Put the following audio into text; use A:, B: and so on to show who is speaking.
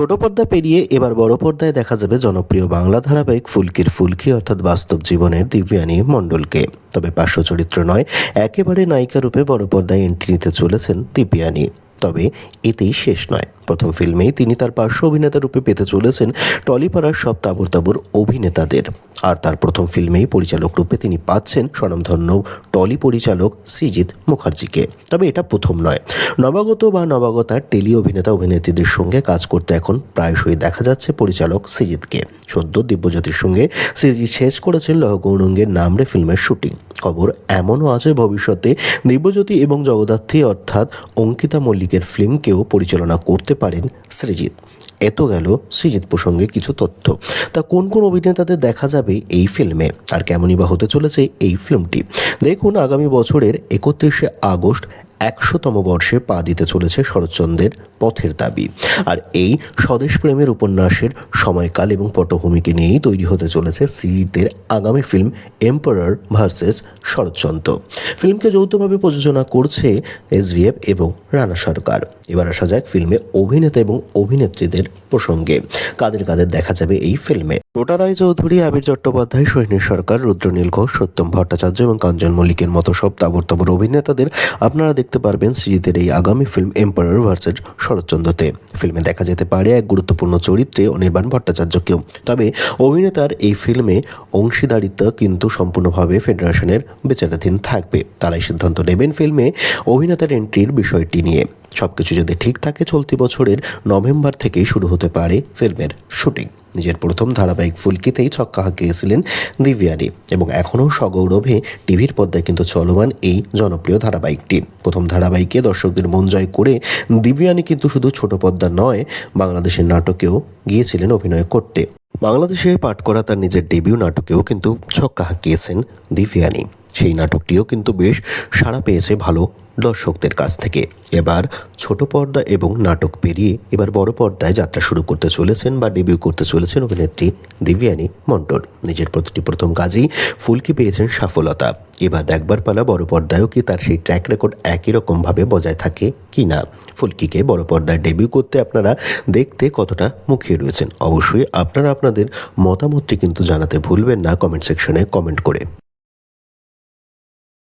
A: ছোট পর্দা পেরিয়ে এবার বড় পর্দায় দেখা যাবে জনপ্রিয় বাংলা ধারাবাহিক ফুলকির ফুলকি অর্থাৎ বাস্তব জীবনের দিব্যানী মণ্ডলকে। তবে পার্শ্ব চরিত্র নয়, একেবারে নায়িকা রূপে বড় পর্দায় এন্ট্রি নিতে চলেছেন দিব্যানী। তবে এতেই শেষ নয়। প্রথম ফিল্মেই তিনি তার পার্শ্ব অভিনেতা রূপে পেতে চলেছেন টলিপাড়ার সব তাবর তাবর অভিনেতাদের। আর তার প্রথম ফিল্মেই পরিচালক রূপে তিনি পাচ্ছেন স্বনামধন্য টলি পরিচালক সৃজিৎ মুখার্জিকে। তবে এটা প্রথম নয়। নবাগত বা নবাগতা টেলি অভিনেতা অভিনেত্রীদের সঙ্গে কাজ করতে এখন প্রায়শই দেখা যাচ্ছে পরিচালক সৃজিৎকে সদ্য দিব্যজ্যোতির সঙ্গে সৃজিৎ শেষ করেছেন লহ গৌরঙ্গের নামরে ফিল্মের শুটিং। খবর এমনও আছে ভবিষ্যতে দিব্যজ্যোতি এবং জগদ্ধাত্রী অর্থাৎ অঙ্কিতা মল্লিকের ফিল্মকেও পরিচালনা করতে পারেন সৃজিৎ এত গেল সৃজিৎ প্রসঙ্গে কিছু তথ্য। তা কোন কোন অভিনেতাদের দেখা যাবে এই ফিল্মে? আর কেমনই বা হতে চলেছে এই ফিল্মটি? দেখুন আগামী বছরের একত্রিশে আগস্ট একশোতম বর্ষে পা দিতে চলেছে শরৎচন্দ্রের পথের দাবি। আর এই স্বদেশ প্রেমের উপন্যাসের সময়কাল এবং পটভূমিকে নিয়েই তৈরি হতে চলেছে সিরিজের আগামী ফিল্ম এম্পারার ভার্সেস শরৎচন্দ্র। ফিল্মকে যৌথভাবে প্রযোজনা করছে এসভিএফ এবং রানা সরকার। এবার আসা যাক ফিল্মে অভিনেতা এবং অভিনেত্রীদের প্রসঙ্গে। কাদের কাদের দেখা যাবে এই ফিল্মে? টোটা রায় চৌধুরী, আবির চট্টোপাধ্যায়, সৈনী সরকার, রুদ্রনীল ঘোষ, সত্যম ভট্টাচার্য এবং কাঞ্চন মল্লিকের মতো সব তাবর তাবর অভিনেতাদের আপনারা দেখতে পারবেন সৃজিতের এই আগামী ফিল্ম এম্পারার ভার্সেস শরৎচন্দ্রতে। ফিল্মে দেখা যেতে পারে এক গুরুত্বপূর্ণ চরিত্রে অনির্বাণ ভট্টাচার্যকেও। তবে অভিনেতার এই ফিল্মে অংশীদারিত্ব কিন্তু সম্পূর্ণভাবে ফেডারেশনের বিচারাধীন থাকবে। তারাই সিদ্ধান্ত নেবেন ফিল্মে অভিনেতার এন্ট্রির বিষয়টি নিয়ে। সবকিছু যদি ঠিক থাকে, চলতি বছরের নভেম্বর থেকেই শুরু হতে পারে ফিল্মের শুটিং নিজের প্রথম ধারাবাহিক ফুলকিতেই ছক্কা হাঁকিয়েছিলেন দিব্যানী এবং এখনও সগৌরভে টিভির পর্দায় কিন্তু চলমান এই জনপ্রিয় ধারাবাহিকটি। প্রথম ধারাবাহিকে দর্শকদের মন জয় করে দিব্যানী কিন্তু শুধু ছোট পর্দা নয়, বাংলাদেশের নাটকেও গিয়েছিলেন অভিনয় করতে। বাংলাদেশে পাঠ করা তার নিজের ডেবিউ নাটকেও কিন্তু ছক্কা হাঁকিয়েছেন দিব্যানী। সেই নাটকটিও কিন্তু বেশ সাড়া পেয়েছে ভালো দর্শকদের কাছ থেকে। এবার ছোট পর্দা এবং নাটক পেরিয়ে এবার বড় পর্দায় যাত্রা শুরু করতে চলেছেন বা ডেবিউ করতে চলেছেন অভিনেত্রী দিব্যানী মণ্ডল। নিজের প্রতিটি প্রথম কাজেই ফুলকি পেয়েছেন সফলতা এবার দেখবার পালা বড় পর্দায়ও কি তার সেই ট্র্যাক রেকর্ড একই রকমভাবে বজায় থাকে কি না? ফুলকিকে বড় পর্দায় ডেবিউ করতে আপনারা দেখতে কতটা মুখিয়ে রয়েছেন? অবশ্যই আপনারা আপনাদের মতামতটি কিন্তু জানাতে ভুলবেন না কমেন্ট সেকশনে কমেন্ট করে।